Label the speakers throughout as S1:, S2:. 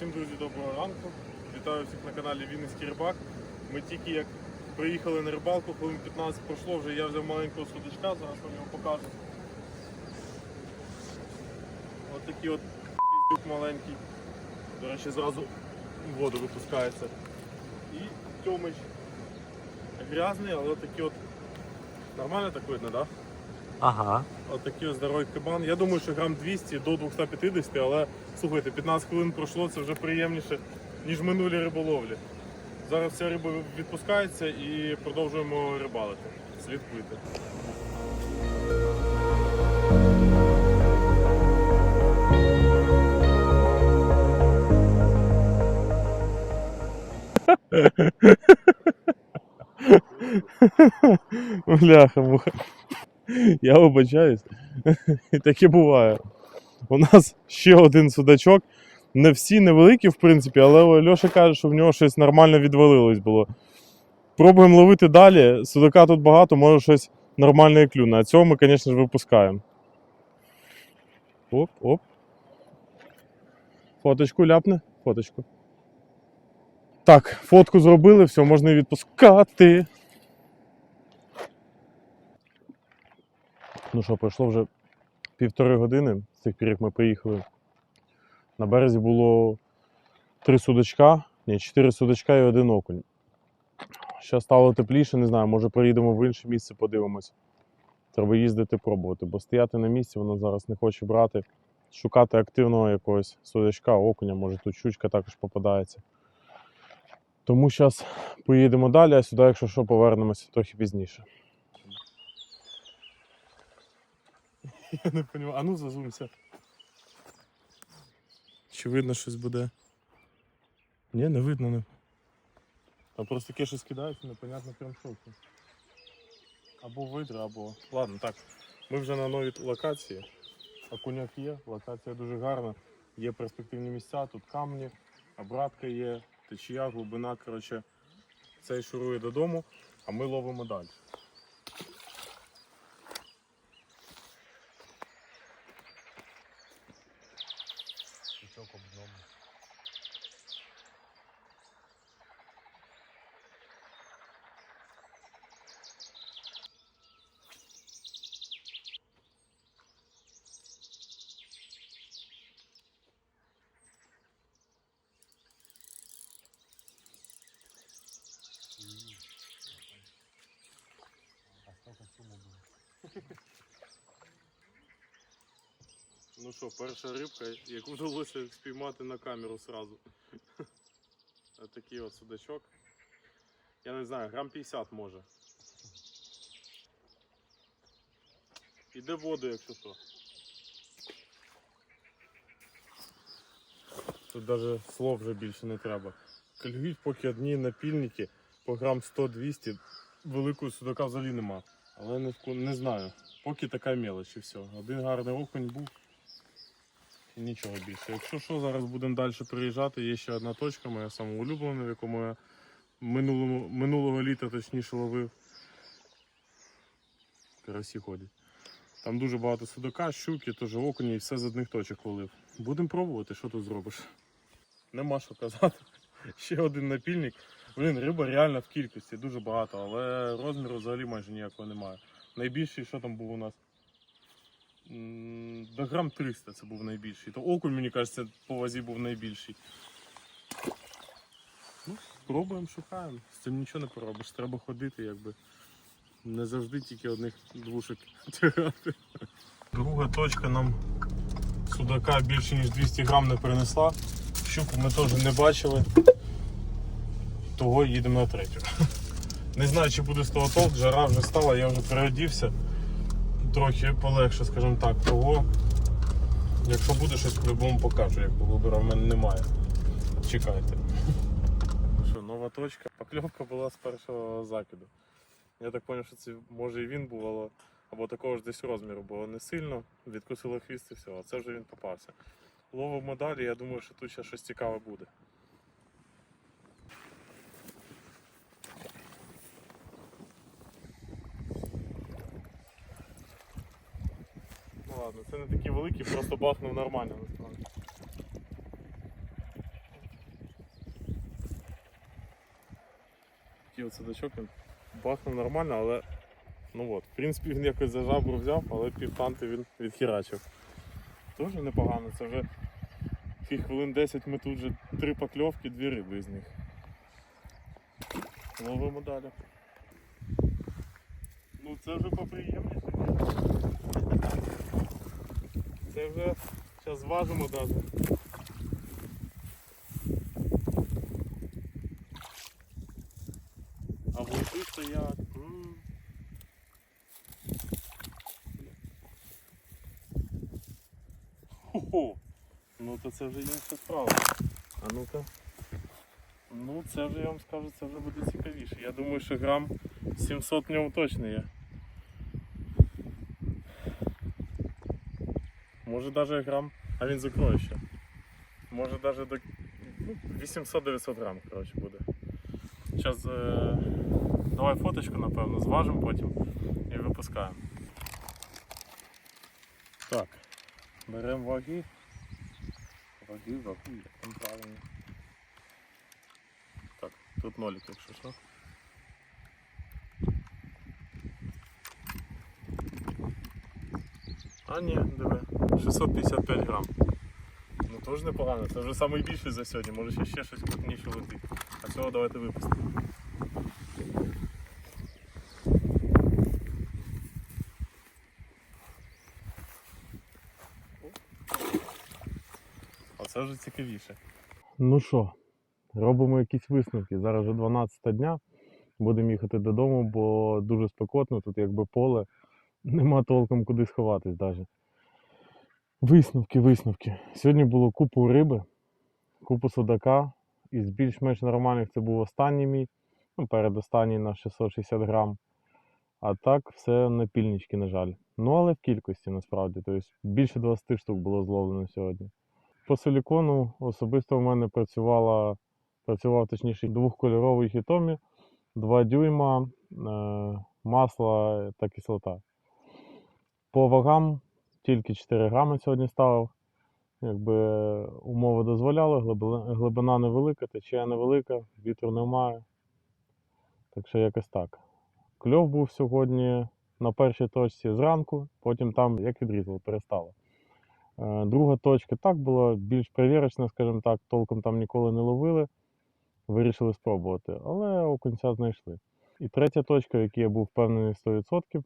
S1: Всім друзі, доброго ранку. Вітаю всіх на каналі Вінницький рибак. Ми тільки як приїхали на рибалку, хвилин 15 пройшло, вже я взяв маленького судачка, зараз вам його покажу. Ось такий от піздюк маленький. До речі, зразу воду випускається. І Тьомич грязний, але такий от нормально так видно, так? Да?
S2: Ага.
S1: Отакий ось здоровий кабан. Я думаю, що грам 200 до 250, але слухайте, 15 хвилин пройшло, це вже приємніше, ніж минулі риболовлі. Зараз вся риба відпускається і продовжуємо рибалити. Слідкуйте. Бляха, муха. Я вибачаюсь. Таке буває. У нас ще один судачок. Не всі невеликі, в принципі, але Льоша каже, що в нього щось нормально відвалилось було. Пробуємо ловити далі. Судака тут багато, може щось нормальне клюне. А цього ми, звісно ж, випускаємо. Оп, оп. Фоточку ляпне. Фоточку. Так, фотку зробили, все, можна і відпускати. Ну що, пройшло вже півтори години з тих пір, як ми приїхали. На березі було три судачка, ні, чотири судачка і один окунь. Ще стало тепліше, не знаю, може приїдемо в інше місце, подивимось. Треба їздити пробувати, бо стояти на місці воно зараз не хоче брати. Шукати активного якогось судачка, окуня, може тут щучка також попадається. Тому зараз поїдемо далі, а сюди, якщо що, повернемося трохи пізніше. Я не розумію. А ну зазумся. Чи видно щось буде? Ні, не видно. Не. Там просто таке щось кидається, непонятно прям що. Або видра, або. Ладно, так. Ми вже на новій локації. Окуняк є, локація дуже гарна. Є перспективні місця, тут камні, обратка є, течія, глибина. Коротше, цей шурує додому, а ми ловимо далі. Ну що, перша рибка, яку вдалося спіймати на камеру сразу. Такий от судачок. Я не знаю, грам 50 може. Іде в воду, якщо що. Тут навіть слов вже більше не треба. Клюють поки одні напільники по грам 100-200, великого судака взагалі нема. Але не, не знаю. Поки така мелоч і все. Один гарний окунь був. Нічого більше. Якщо що, зараз будемо далі приїжджати. Є ще одна точка, моя самоулюблена, в якому я минулого, минулого літа точніше ловив. Карасі ходять. Там дуже багато судака, щуки, теж окуні і все з одних точок ловив. Будемо пробувати, що тут зробиш. Нема що казати. Ще один напільник. Блін, риба реально в кількості, дуже багато, але розміру взагалі майже ніякого немає. Найбільший, що там був у нас? До грам 300 це був найбільший. То окунь, мені кажеться, по вазі був найбільший. Ну, пробуємо, шукаємо. З цим нічого не поробиш. Треба ходити, якби. Не завжди тільки одних двушок тягати. Друга точка нам судака більше ніж 200 грам не принесла. Щуку ми теж не бачили. Того їдемо на третю. Не знаю, чи буде з того толк, жара вже стала, я вже переодівся. Трохи полегше, скажімо так, того. Якщо буде щось по-любому покажу, як вибору в мене немає. Чекайте. Ну що, нова точка. Покльовка була з першого закиду. Я так зрозумів, що це може і він був, або такого ж десь розміру, бо не сильно, відкусило хвіст і все, а це вже він попався. Ловимо далі, я думаю, що тут ще щось цікаве буде. тільки просто бахнув нормально насправді. Такий оце дачок він бахнув нормально, але ну от, в принципі він якось за жабру взяв, але півтанти він відхірачив. Теж непогано, це вже тих хвилин 10 ми тут вже три пакльовки, дві риби з них. Ловимо далі. Ну це вже поприємніше. Це вже зараз зважимо навіть. А вулики стоять. М. Хо-хо. Ну то це вже інша справа. А ну-ка. Ну це вже я вам скажу, це вже буде цікавіше. Я думаю, що грам 700 в ньому точно є. Може навіть грам, а він закроє ще. Може навіть до ну, 800-900 грам, коротше, буде. Зараз е... давай фоточку, напевно, зважимо потім і випускаємо. Так, беремо ваги. Ваги, вагу, як там правильно. Так, тут нолик, якщо що. А ні, диви, 655 грам. Ну теж непогано, це вже найбільший за сьогодні, може ще, ще щось крупніше летить. А цього давайте випустимо. А це вже цікавіше. Ну що, робимо якісь висновки. Зараз вже 12 дня. Будемо їхати додому, бо дуже спекотно, тут якби поле. Нема толком куди сховатись навіть. Висновки, висновки. Сьогодні було купу риби, купу судака. Із більш-менш нормальних це був останній мій, ну, передостанній на 660 грам. А так все на пільнички, на жаль. Ну, але в кількості насправді. Тобто більше 20 штук було зловлено сьогодні. По силікону особисто в мене працювала, працював точніше двохкольоровий хітомі, 2 дюйма, е, масло та кислота. По вагам тільки 4 грами сьогодні ставив. Якби умови дозволяли, глибина, невелика, течія невелика, вітру немає. Так що якось так. Кльов був сьогодні на першій точці зранку, потім там як відрізало, перестало. Е, Друга точка так була більш перевірочна, скажімо так, толком там ніколи не ловили. Вирішили спробувати, але окунця знайшли. І третя точка, в якій я був впевнений 100%.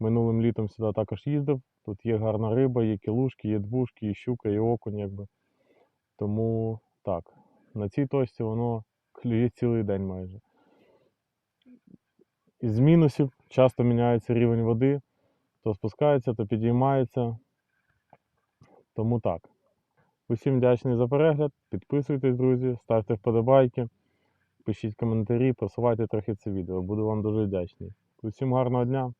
S1: Минулим літом сюди також їздив. Тут є гарна риба, є кілушки, є двушки, і щука, і окунь, якби. Тому так, на цій точці воно клює цілий день майже. Із мінусів часто міняється рівень води, то спускається, то підіймається. Тому так. Усім вдячний за перегляд. Підписуйтесь, друзі, ставте вподобайки, пишіть коментарі, просувайте трохи це відео. Буду вам дуже вдячний. Усім гарного дня!